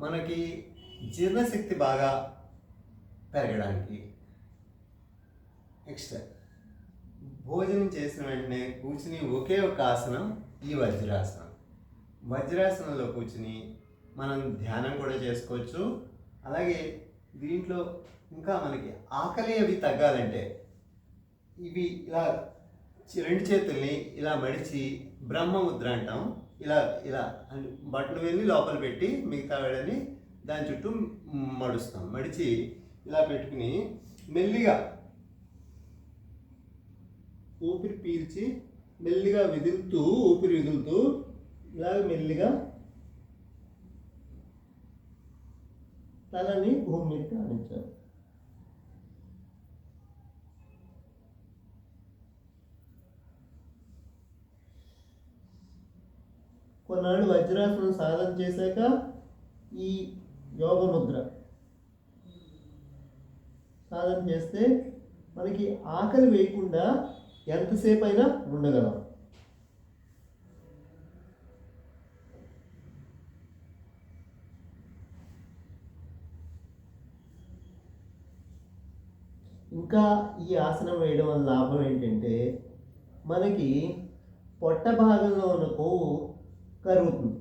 మనకి జీర్ణశక్తి బాగా పెరగడానికి నెక్స్ట్ భోజనం చేసిన వెంటనే కూర్చుని ఒకే ఒక ఆసనం ఈ వజ్రాసనం. వజ్రాసనంలో కూర్చుని మనం ధ్యానం కూడా చేసుకోవచ్చు. అలాగే దీంట్లో ఇంకా మనకి ఆకలి అవి తగ్గాలంటే ఇవి ఇలా చి- రెండు చేతుల్ని ఇలా మడిచి బ్రహ్మముద్ర అంటాం. ఇలా ఇలా. అని బట్టలు వెళ్ళి లోపల పెట్టి మిగతా వేడని దాని చుట్టూ మడుస్తాం. మడిచి ఇలా పెట్టుకుని మెల్లిగా ఊపిరి పీల్చి మెల్లిగా విదులుతూ ఊపిరి విదులుతూ ఇలాగ మెల్లిగా తలని భూమి మీద కానించాలి. కొన్నాళ్ళు వజ్రాసనం సాధన చేశాక ఈ యోగ ముద్ర సాధన చేస్తే మనకి ఆకలి వేయకుండా ఎంతసేపు అయినా ఉండగలం. ఇంకా ఈ ఆసనం వేయడం వల్ల లాభం ఏంటంటే మనకి పొట్ట భాగంలో ఉన్న కొవ్వు కరుగుతుంది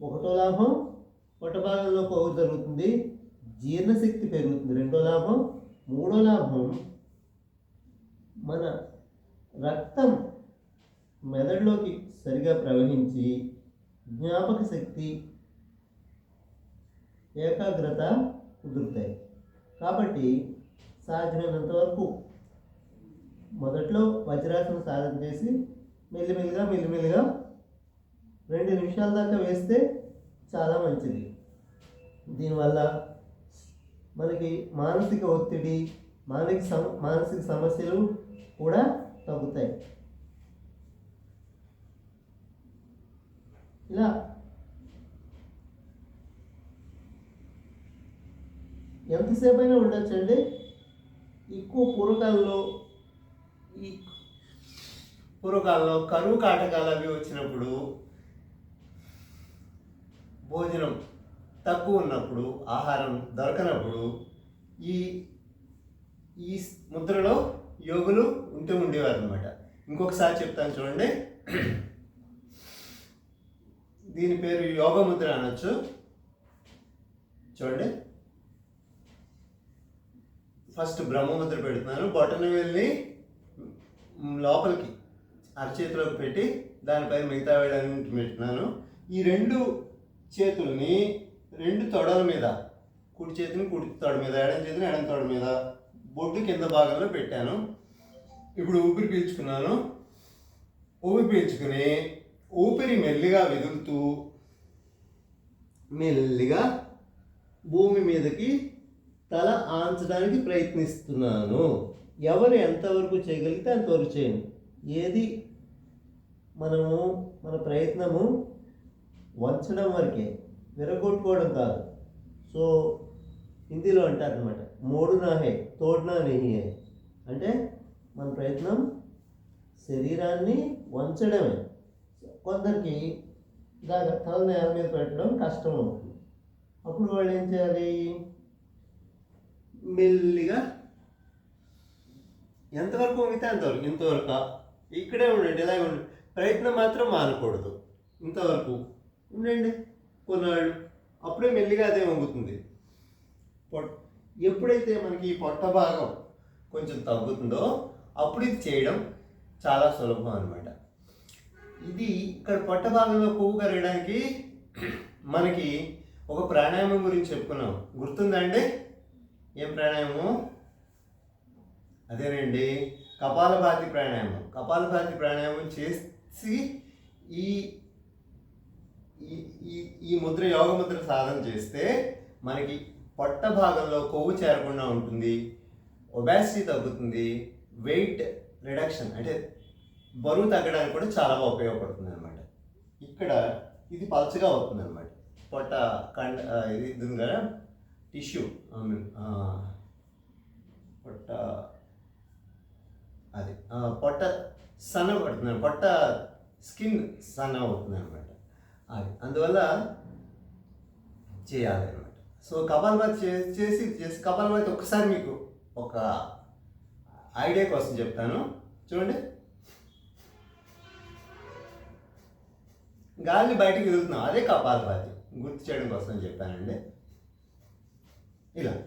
ఒకటో లాభం పొట్ట భాగంలో కొవ్వు జరుగుతుంది జీర్ణశక్తి పెరుగుతుంది. రెండో లాభం మూడో లాభం మన రక్తం మెదడులోకి సరిగా ప్రవహించి జ్ఞాపక శక్తి ఏకాగ్రత కుదురుతాయి. కాబట్టి సాధ్యమైనంత వరకు మొదట్లో వజ్రాసనం సాధన చేసి మెల్లిమెల్లిగా మెల్లిమెల్లిగా రెండు నిమిషాల దాకా వేస్తే చాలా మంచిది. దీనివల్ల మనకి మానసిక ఒత్తిడి మానసిక సమ మానసిక సమస్యలు కూడా తగ్గుతాయి. ఇలా ఎంతసేపు అయినా ఉండొచ్చండి. ఎక్కువ పూర్వకాలంలో ఈ పూర్వకాలంలో కరువు కాటకాలు అవి వచ్చినప్పుడు భోజనం తక్కువ ఉన్నప్పుడు ఆహారం దొరకనప్పుడు ఈ ఈ ముద్రలో యోగులు ఉంటూ ఉండేవారు అనమాట ఇంకొకసారి చెప్తాను చూడండి. దీని పేరు యోగ ముద్ర అనొచ్చు. చూడండి. ఫస్ట్ బ్రహ్మముద్ర పెడుతున్నాను బొటన వెళ్ళి లోపలికి అరచేతిలోకి పెట్టి దానిపైన మిగతా వేయడానికి పెట్టినాను ఈ రెండు చేతుల్ని రెండు తొడల మీద కుడి చేతిని కుడి తొడ మీద ఎడం చేతిని ఎడం తొడ మీద బొడ్డు కింద భాగంలో పెట్టాను. ఇప్పుడు ఊపిరి పీల్చుకున్నాను. ఊపిరి పీల్చుకుని ఊపిరి మెల్లిగా వెదులుతూ మెల్లిగా భూమి మీదకి తల ఆంచడానికి ప్రయత్నిస్తున్నాను. ఎవరు ఎంతవరకు చేయగలిగితే అంతవరకు చేయండి. ఏది మనము మన ప్రయత్నము వంచడం వరకే విరగొట్టుకోవడం కాదు. సో హిందీలో అంటారనమాట మోడు నా హే తోడ్నా నెహియే అంటే మన ప్రయత్నం శరీరాన్ని వంచడమే. కొందరికి ఇలాగ తల నేల మీద పెట్టడం కష్టం అవుతుంది అప్పుడు వాళ్ళు ఏం చేయాలి? మెల్లిగా ఎంతవరకు మిగతా అంతవరకు ఇంతవరకు? ఇక్కడే ఉండండి ఇలాగే ఉండండి. ప్రయత్నం మాత్రం మానకూడదు. ఇంతవరకు ఉండండి. కొన్నాళ్ళు. అప్పుడే మెల్లిగా అదే వంగుతుంది. పొట్ ఎప్పుడైతే మనకి ఈ పొట్ట భాగం కొంచెం తగ్గుతుందో అప్పుడు ఇది చేయడం చాలా సులభం అనమాట ఇది ఇక్కడ పొట్ట భాగంలో కొవ్వు కరగడానికి మనకి ఒక ప్రాణాయామం గురించి చెప్పుకున్నాం. గుర్తుందండి ఏం ప్రాణాయామం అదేనండి. కపాలభాతి ప్రాణాయామం. కపాలభాతి ప్రాణాయామం చేసి ఈ ఈ- ఈ ఈ ముద్ర యోగ ముద్ర సాధన చేస్తే మనకి పొట్ట భాగంలో కొవ్వు చేరకుండా ఉంటుంది ఒబాసిటీ తగ్గుతుంది వెయిట్ రిడక్షన్ అంటే బరువు తగ్గడానికి కూడా చాలా ఉపయోగపడుతుంది అనమాట ఇక్కడ ఇది పలచగా అవుతుంది అనమాట పొట్ట కండ ఇది ఇది కదా? టిష్యూ ఐ మీన్ పొట్ట అది పొట్ట సన్న పడుతుంది పొట్ట స్కిన్ సన్న అవుతుంది అనమాట అది. అందువల్ల చేయాలన్నమాట. సో కపాలభాతి చే చేసి చేసి కపాలభాతి ఒకసారి మీకు ఒక ఐడియా కోసం చెప్తాను. చూడండి. గాలి బయటకు వదులుతున్నాం అదే కపాలభాతి గుర్తు చేయడం కోసం చెప్పానండి. ఇలా.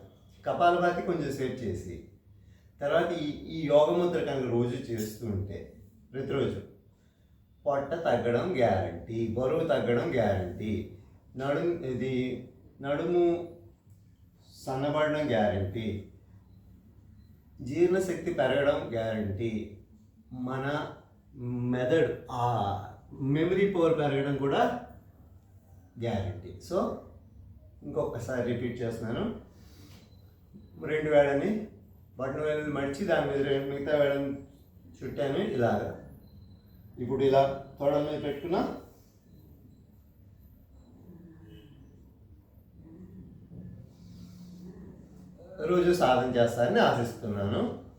కపాలభాతి కొంచెం సేపు చేసి తర్వాత ఈ ఈ యోగముద్ర కనుక రోజు చేస్తూ ఉంటే ప్రతిరోజు. పొట్ట తగ్గడం గ్యారంటీ బరువు తగ్గడం గ్యారంటీ నడుము ఇది నడుము సన్నబడడం గ్యారంటీ జీర్ణశక్తి పెరగడం గ్యారంటీ మన మెదడు ఆ మెమరీ పవర్ పెరగడం కూడా గ్యారంటీ. సో ఇంకొకసారి రిపీట్ చేస్తున్నాను. రెండు వేళని బటన్ వేళని మడిచి దాని మీద రెండు మిగతా వేళని చుట్టాను ఇలాగా. ఇప్పుడు ఇలా తోడ మీద పెట్టుకున్నా. రోజు సాధన చేస్తారని ఆశిస్తున్నాను.